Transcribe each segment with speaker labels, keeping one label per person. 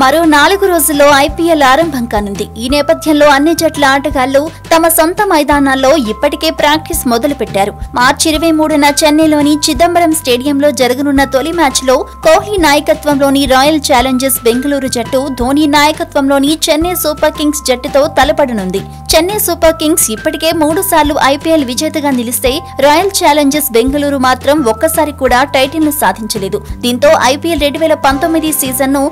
Speaker 1: మరో నాలుగు రోజుల్లో ఐపీఎల్ ఆరంభం కానుంది. ఈ నేపథ్యంలో అన్ని జట్ల ఆటగాళ్ళు తమ సొంత మైదానాల్లో ఇప్పటికే ప్రాక్టీస్ మొదలుపెట్టారు. మార్చి ఇరవై మూడున చెన్నైలోని చిదంబరం స్టేడియంలో జరగనున్న తొలి మ్యాచ్లో కోహ్లీ నాయకత్వంలోని రాయల్ ఛాలెంజర్స్ బెంగళూరు జట్టు ధోని నాయకత్వంలోని చెన్నై సూపర్ కింగ్స్ జట్టుతో తలపడనుంది. చెన్నై సూపర్ కింగ్స్ ఇప్పటికే మూడు సార్లు ఐపీఎల్ విజేతగా నిలిస్తే రాయల్ ఛాలెంజర్స్ బెంగళూరు మాత్రం ఒక్కసారి కూడా టైటిల్ను సాధించలేదు. దీంతో ఐపీఎల్ రెండు వేల పంతొమ్మిది సీజన్ను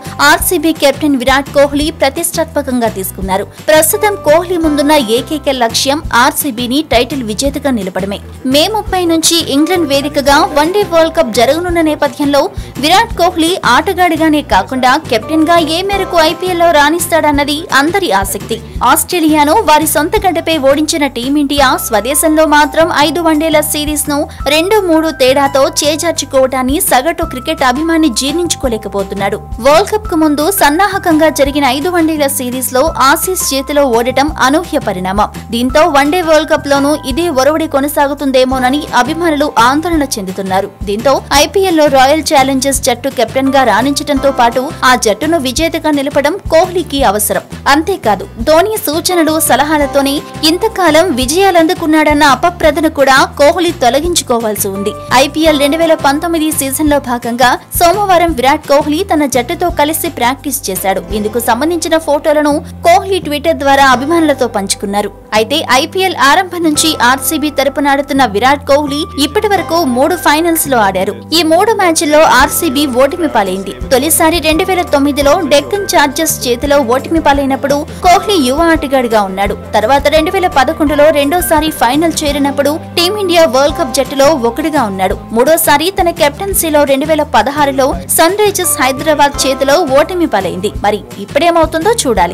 Speaker 1: ఆర్సీబీ కెప్టెన్ విరాట్ కోహ్లీ ప్రతిష్టాత్మకంగా తీసుకున్నారు. ప్రస్తుతం కోహ్లీ ముందున్న ఏకైక లక్ష్యం ఆర్సీబీని టైటిల్ విజేతగా నిలపడమే. మే ముప్పై నుంచి ఇంగ్లాండ్ వేదికగా వన్డే వరల్డ్ కప్ జరగనున్న నేపథ్యంలో విరాట్ కోహ్లీ ఆటగాడిగానే కాకుండా కెప్టెన్గా ఏ మేరకు ఐపీఎల్లో రాణిస్తాడన్నది అందరి ఆసక్తి. ఆస్ట్రేలియాను వారి సొంత గడ్డపై ఓడించిన టీమిండియా స్వదేశంలో మాత్రం ఐదు వన్డేల సిరీస్ను రెండు మూడు తేడాతో చేజార్చుకోవటాన్ని సగటు క్రికెట్ అభిమాని జీర్ణించుకోలేకపోతున్నాడు. వరల్డ్ కప్కు ముందు సన్నాహకంగా జరిగిన ఐదు వన్డేల సిరీస్లో ఆసీస్ చేతిలో ఓడటం అనూహ్య పరిణామం. దీంతో వన్డే వరల్డ్ కప్ లోనూ ఇదే ఒరవడి కొనసాగుతుందేమోనని అభిమానులు ఆందోళన చెందుతున్నారు. దీంతో ఐపీఎల్లో రాయల్ ఛాలెంజర్స్ జట్టు కెప్టెన్గా రాణించడంతో పాటు ఆ జట్టును విజేతగా నిలపడం కోహ్లీకి అవసరం. అంతేకాదు ధోని సూచనలు సలహాలతోనే ఇంతకాలం విజయాలందుకున్నాడన్న అపప్రదను కూడా కోహ్లీ తొలగించుకోవాల్సి ఉంది. ఐపీఎల్ రెండు వేల పంతొమ్మిది సీజన్లో భాగంగా సోమవారం విరాట్ కోహ్లీ తన జట్టుతో కలిసి ప్రాక్టీస్ చేశాడు. ఇందుకు సంబంధించిన ఫోటోలను కోహ్లీ ట్విట్టర్ ద్వారా అభిమానులతో పంచుకున్నారు. అయితే ఐపీఎల్ ఆరంభం నుంచి ఆర్సీబీ తరపున ఆడుతున్న విరాట్ కోహ్లీ ఇప్పటి వరకు మూడు ఫైనల్స్లో ఆడారు. ఈ మూడు మ్యాచ్ల్లో ఆర్సీబీ ఓటమి పాలైంది. తొలిసారి రెండు వేల తొమ్మిదిలో డెక్కన్ చార్జర్స్ చేతిలో ఓటమి పాలైనప్పుడు కోహ్లీ యువ ఆటగాడిగా ఉన్నాడు. తర్వాత రెండు వేల పదకొండులో రెండోసారి ఫైనల్ చేరినప్పుడు టీమిండియా వరల్డ్ కప్ జట్టులో ఒకటిగా ఉన్నాడు. మూడోసారి తన కెప్టెన్సీలో రెండు వేల పదహారులో సన్ రైజర్స్ హైదరాబాద్ చేతిలో ఓటమి పాలైంది. మరి ఇప్పుడేమవుతుందో చూడాలి.